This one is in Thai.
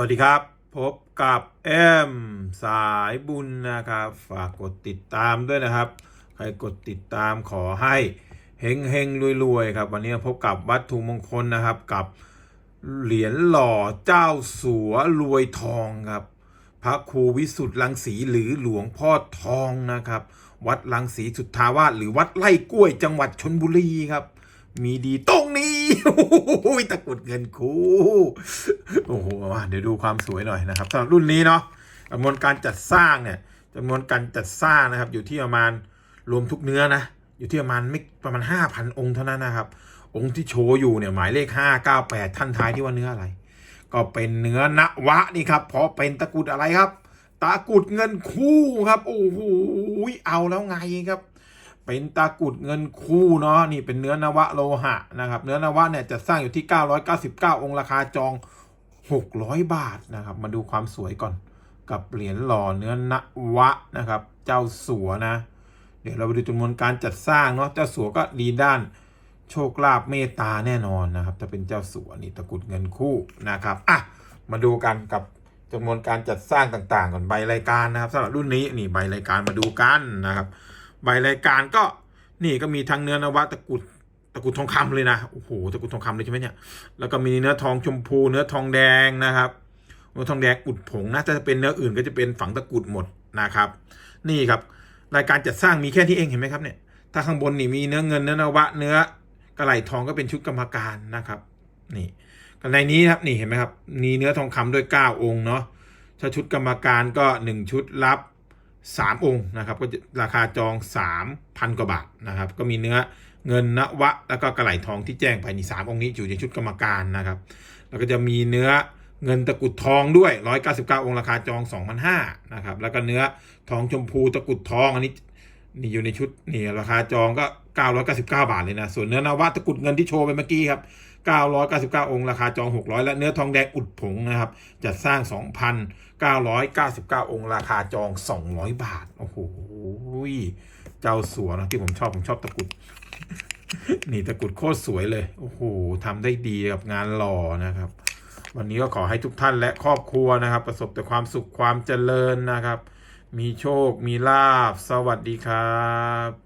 วัสดีครับ พบกับแอมสายบุญนะครับ ฝากกดติดตามด้วยนะครับ ใครกดติดตามขอให้เฮงเฮงรวยๆ ครับ วันนี้พบกับวัตถุมงคลนะครับกับเหรียญหล่อเจ้าสัวรวยทองครับ พระครูวิสุทธิ์ลังสีหรือหลวงพ่อทองนะครับ วัดลังสีสุทธาวาสหรือวัดไร่กล้วยจังหวัดชนบุรีครับ มีดีตรงนี้โอ้ยตะกุดเงินคูโอ้โหมาเดี๋ยวดูความสวยหน่อยนะครับสำหรับรุ่นนี้เนาะจำนวนการจัดสร้างเนี่ยจำนวนการจัดสร้างนะครับ อยู่ที่ประมาณรวมทุกเนื้อนะ อยู่ที่ประมาณไม่ประมาณห้าพันองค์เท่านั้นนะครับ องค์ที่โชว์อยู่เนี่ยหมายเลขห้าเก้าแปดท่านทายที่ว่าเนื้ออะไร ก็เป็นเนื้อนวะนี่ครับ เพราะเป็นตะกุดอะไรครับ ตะกุดเงินคู่ครับ โอ้โหเอาแล้วไงครับ เป็นตะกุดเงินคู่เนาะนี่เป็นเนื้อนวะโลหะนะครับ เนื้อนวะเนี่ยจะสร้างอยู่ที่ 999 องค์ราคาจอง 600 บาทนะครับ มาดูความสวยก่อนกับเหรียญหล่อเนื้อนวะนะครับ เจ้าสัวนะ เดี๋ยวเราไปดูจำนวนการจัดสร้างเนาะเจ้าสัวก็ดีด้านโชคลาภเมตตาแน่นอนนะครับถ้าเป็นเจ้าสัวนี่ตะกุดเงินคู่นะครับอะมาดูกันกับจำนวนการจัดสร้างต่างๆก่อนใบรายการนะครับสำหรับรุ่นนี้นี่ใบรายการมาดูกันนะครับ ใบรายการก็นี่ก็มีทั้งเนื้อนวะตะกุดตะกุดทองคำเลยนะโอ้โหตะกุดทองคำเลยใช่ไหมเนี่ยแล้วก็มีเนื้อทองชมพู เนื้อทองแดงนะครับเนื้อทองแดงอุดผงนะถ้าจะเป็นเนื้ออื่นก็จะเป็นฝังตะกุดหมดนะครับ นี่ครับรายการจัดสร้างมีแค่ที่เองเห็นไหมครับเนี่ยถ้าข้างบนนี่มีเนื้อเงินเนื้อนวะเนื้อกระไหลทองก็เป็นชุดกรรมการนะครับ นี่ในนี้ครับนี่เห็นไหมครับมีเนื้อทองคำด้วย9องค์เนาะถ้าชุดกรรมการก็ 1 ชุดรับ สามองค์นะครับก็ราคาจองสามพันกว่าบาทนะครับก็มีเนื้อเงินนวะ แล้วก็กระไหลทองที่แจ้งไปนี่สามองค์นี้อยู่ในชุดกรรมการนะครับแล้วก็จะมีเนื้อเงินตะกุดทองด้วย 199 องค์ราคาจอง 2,500นะครับแล้วก็เนื้อทองชมพูตะกุดทองอันนี้ นี่อยู่ในชุดนี่ราคาจองก็ 999 บาทเลยนะ ส่วนเนื้อนาวะตะกุดเงินที่โชว์ไปเมื่อกี้ครับ 999 องค์ราคาจอง 600 และเนื้อทองแดงอุดผงนะครับจัดสร้าง 2,999 องค์ราคาจอง 200 บาท โอ้โหเจ้าสัวนะที่ผมชอบ ผมชอบตะกุด นี่ตะกุดโคตรสวยเลย โอ้โหทำได้ดีกับงานหล่อนะครับ วันนี้ก็ขอให้ทุกท่านและครอบครัวนะครับ ประสบแต่ความสุขความเจริญนะครับ มีโชค มีลาบ สวัสดีครับ